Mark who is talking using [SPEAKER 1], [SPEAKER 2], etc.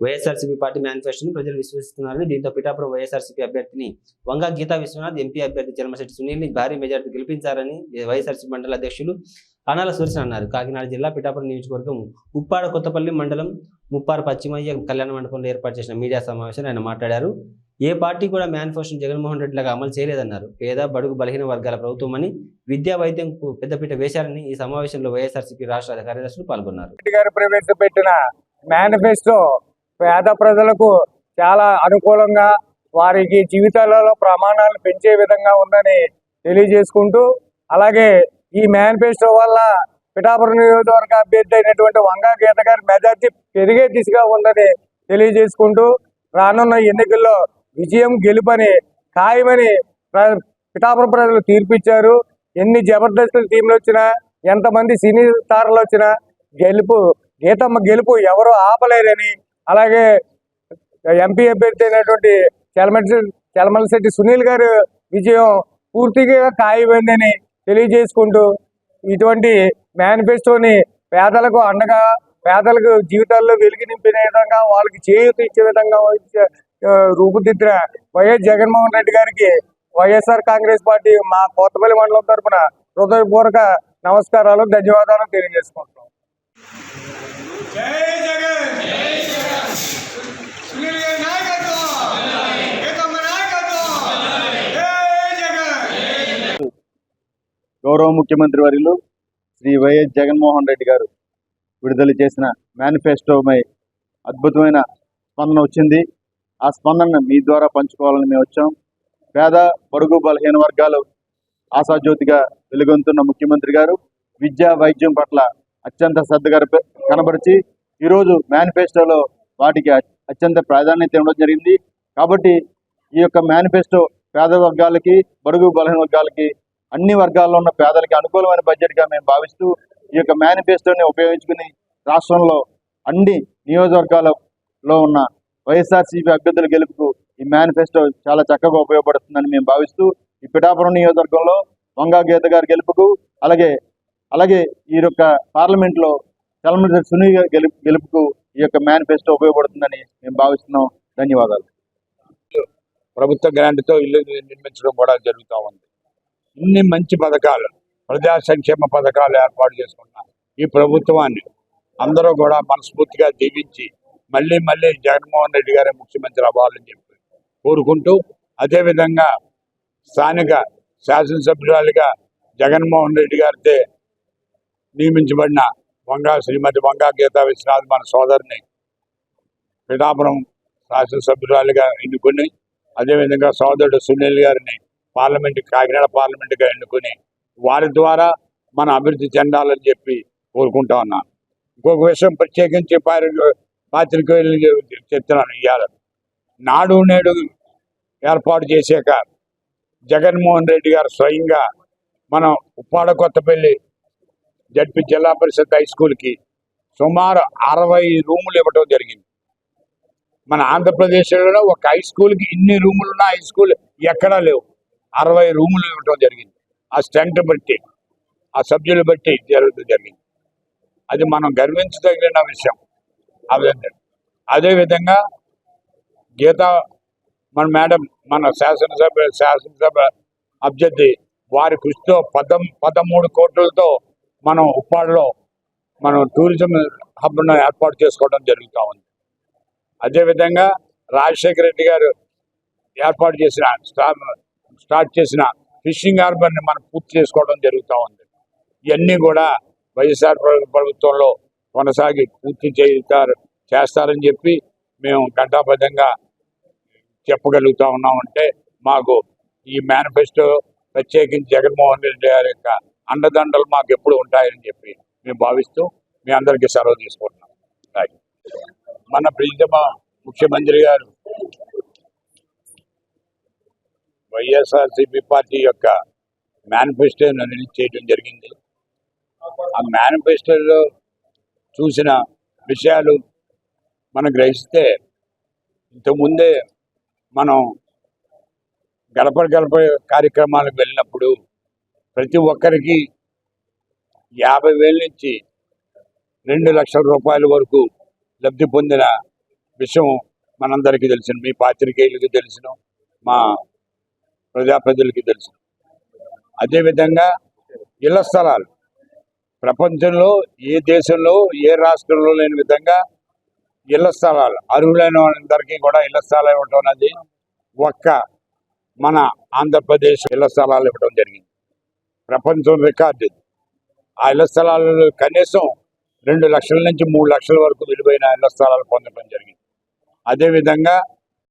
[SPEAKER 1] YSRCP party మేనిఫెస్టోను ప్రజలు విశ్వసిస్తున్నారని దీంతో పిఠాపురం వైఎస్ఆర్సీపీ అభ్యర్థిని వంగ గీతా విశ్వనాథ్ ఎంపీ అభ్యర్థి చలమశెట్టి సునీల్ని భారీ మెజార్టీ గెలిపించారని వైఎస్ఆర్సీపీ మండల అధ్యక్షులు అనాల సురేశన్ అన్నారు. కాకినాడ జిల్లా పిఠాపురం నియోజకవర్గం ఉప్పాడ కొత్తపల్లి మండలం ముప్పారు పశ్చిమయ్య కళ్యాణ మండపంలో ఏర్పాటు చేసిన మీడియా సమావేశంలో ఆయన మాట్లాడారు. ఏ పార్టీ కూడా మేనిఫెస్టోను జగన్మోహన్ రెడ్డి లాగా అమలు చేయలేదన్నారు. పేద బడుగు బలహీన వర్గాల ప్రభుత్వమని విద్యా వైద్యంకు పెద్దపీట వేశారని ఈ సమావేశంలో వైఎస్ఆర్సీపీ రాష్ట్ర కార్యదర్శులు పాల్గొన్నారు.
[SPEAKER 2] గారు ప్రవేశపెట్టిన మేనిఫెస్టో పేద ప్రజలకు చాలా అనుకూలంగా వారికి జీవితాలలో ప్రమాణాలు పెంచే విధంగా ఉందని తెలియజేసుకుంటూ అలాగే ఈ మేనిఫెస్టో వల్ల పిఠాపురం నియోజకవర్గ అభ్యర్థి అయినటువంటి వంగా గీత గారి మెజార్టీ పెరిగే దిశగా ఉందని తెలియజేసుకుంటూ రానున్న ఎన్నికల్లో విజయం గెలుపని ఖాయమని పిఠాపురం ప్రజలు తీర్పిచ్చారు. ఎన్ని జబర్దస్త్ టీంలు వచ్చినా ఎంతమంది సినీ స్టార్లు వచ్చినా గెలుపు గీతమ్మ గెలుపు ఎవరు ఆపలేరని అలాగే ఎంపీ అభ్యర్థి అయినటువంటి చలమటి చలమలశెట్టి సునీల్ గారు విజయం పూర్తిగా ఖాయమైందని తెలియజేసుకుంటూ ఇటువంటి మేనిఫెస్టోని పేదలకు అండగా పేదలకు జీవితాల్లో వెలుగు నింపిన విధంగా వాళ్ళకి చేయూత ఇచ్చే విధంగా రూపుదిద్దిన వైఎస్ జగన్మోహన్ రెడ్డి గారికి వైఎస్ఆర్ కాంగ్రెస్ పార్టీ మా కొత్తపల్లి మండలం తరపున హృదయపూర్వక నమస్కారాలు ధన్యవాదాలు తెలియజేసుకుంటున్నాం.
[SPEAKER 3] జై జగన్! సునీల్ గారి నాయకత్వం
[SPEAKER 4] గౌరవ ముఖ్యమంత్రి వర్యులు శ్రీ వైఎస్ జగన్మోహన్ రెడ్డి గారు విడుదల చేసిన మేనిఫెస్టోపై అద్భుతమైన స్పందన వచ్చింది. ఆ స్పందనను మీ ద్వారా పంచుకోవాలని మేము వచ్చాం. పేద పొరుగు బలహీన వర్గాలు ఆశాజ్యోతిగా వెలుగొందుతున్న ముఖ్యమంత్రి గారు విద్యా వైద్యం పట్ల అత్యంత శ్రద్ధ కనబరిచి ఈరోజు మేనిఫెస్టోలో వాటికి అత్యంత ప్రాధాన్యత ఇవ్వడం జరిగింది. కాబట్టి ఈ యొక్క మేనిఫెస్టో పేద వర్గాలకి బడుగు బలహీన వర్గాలకి అన్ని వర్గాల్లో ఉన్న పేదలకి అనుకూలమైన బడ్జెట్గా మేము భావిస్తూ ఈ యొక్క మేనిఫెస్టోని ఉపయోగించుకుని రాష్ట్రంలో అన్ని నియోజకవర్గాలలో ఉన్న వైఎస్ఆర్సీపీ అభ్యర్థుల గెలుపుకు ఈ మేనిఫెస్టో చాలా చక్కగా ఉపయోగపడుతుందని మేము భావిస్తూ ఈ పిఠాపురం నియోజకవర్గంలో వంగా గీత గారి గెలుపుకు అలాగే అలాగే ఈ యొక్క పార్లమెంట్లో చలమటి సునీ గెలుపు గెలుపుకు ఈ యొక్క మేనిఫెస్టో ఉపయోగపడుతుందని మేము భావిస్తున్నాం. ధన్యవాదాలు.
[SPEAKER 5] ప్రభుత్వ గ్రాంట్తో ఇల్లు నిర్మించడం కూడా జరుగుతూ ఉంది. ఇన్ని మంచి పథకాలు ప్రజా సంక్షేమ పథకాలు ఏర్పాటు చేసుకున్న ఈ ప్రభుత్వాన్ని అందరూ కూడా మనస్ఫూర్తిగా దీవించి మళ్ళీ మళ్ళీ జగన్మోహన్ రెడ్డి గారే ముఖ్యమంత్రి అవ్వాలని చెప్పి కోరుకుంటూ అదేవిధంగా స్థానిక శాసనసభ్యురాలుగా జగన్మోహన్ రెడ్డి గారితే నియమించబడిన వంగా శ్రీమతి వంగా గీతా విశ్వనాథ్ మన సోదరిని పిఠాపురం శాసనసభ్యురాలిగా ఎన్నుకుని అదేవిధంగా సోదరుడు సునీల్ గారిని పార్లమెంట్ కాకినాడ పార్లమెంట్గా ఎన్నుకుని వారి ద్వారా మన అభివృద్ధి చెందాలని చెప్పి కోరుకుంటా ఉన్నాను ఇంకొక విషయం ప్రత్యేకించి పాత్రికేయులు చెప్తున్నాను. ఇవాళ నాడు నేడు ఏర్పాటు చేశాక జగన్మోహన్ రెడ్డి గారు స్వయంగా మనం ఉప్పాడ కొత్తపల్లి జడ్పి జిల్లా పరిషత్ హై స్కూల్కి సుమారు అరవై రూములు ఇవ్వడం జరిగింది. మన ఆంధ్రప్రదేశ్లో ఒక హై స్కూల్కి ఇన్ని రూములు ఉన్న హై స్కూల్ ఎక్కడా లేవు. అరవై రూములు ఇవ్వడం జరిగింది. ఆ స్ట్రెంగ్త్ బట్టి ఆ సభ్యులు బట్టి జరుగుతూ జరిగింది. అది మనం గర్వించదగిన విషయం. అదే అదేవిధంగా గీత మన మేడం మన శాసనసభ శాసనసభ అభ్యర్థి వారి కృషితో పదం పదమూడు కోట్లతో మనం ఉప్పాడులో మనం టూరిజం హబ్ను ఏర్పాటు చేసుకోవడం జరుగుతూ ఉంది. అదేవిధంగా రాజశేఖర రెడ్డి గారు ఏర్పాటు చేసిన స్టార్ట్ చేసిన ఫిషింగ్ హార్బర్ని మనం పూర్తి చేసుకోవడం జరుగుతూ ఉంది. ఇవన్నీ కూడా వైఎస్ఆర్ ప్రభుత్వంలో కొనసాగి పూర్తి చేస్తారు చేస్తారని చెప్పి మేము ఘంటాబద్ధంగా చెప్పగలుగుతా ఉన్నామంటే మాకు ఈ మేనిఫెస్టో ప్రత్యేకించి జగన్మోహన్ రెడ్డి గారి యొక్క అండదండలు మాకు ఎప్పుడు ఉంటాయని చెప్పి మేము భావిస్తూ మీ అందరికీ సెలవు తీసుకుంటున్నాం. మన ప్రీతమ ముఖ్యమంత్రి గారు వైఎస్ఆర్సీపీ పార్టీ యొక్క మేనిఫెస్టోను రిలీజ్ చేయడం జరిగింది. ఆ మేనిఫెస్టోలో చూసిన విషయాలు మనం గ్రహిస్తే ఇంతకుముందే మనం గడప గడప కార్యక్రమాలకు వెళ్ళినప్పుడు ప్రతి ఒక్కరికి యాభై వేల నుంచి రెండు లక్షల రూపాయల వరకు లబ్ధి పొందిన విషయం మనందరికీ తెలిసిన మీ పాత్రికేయులకి తెలిసిన మా ప్రజాప్రతినిధులకి తెలుసు అదేవిధంగా ఇళ్ళ స్థలాలు. ప్రపంచంలో ఏ దేశంలో ఏ రాష్ట్రంలో లేని విధంగా ఇళ్ళ స్థలాలు. అర్హులైన వాళ్ళందరికీ కూడా ఇళ్ళ స్థలాలు ఇవ్వటం అనేది ఒక్క మన ఆంధ్రప్రదేశ్ ఇళ్ళ స్థలాలు ఇవ్వడం జరిగింది. ప్రపంచం రికార్డు. ఇది ఆ ఇళ్ళ స్థలాలలో కనీసం రెండు లక్షల నుంచి మూడు లక్షల వరకు విలువైన ఇళ్ళ స్థలాలు పొందడం జరిగింది. అదేవిధంగా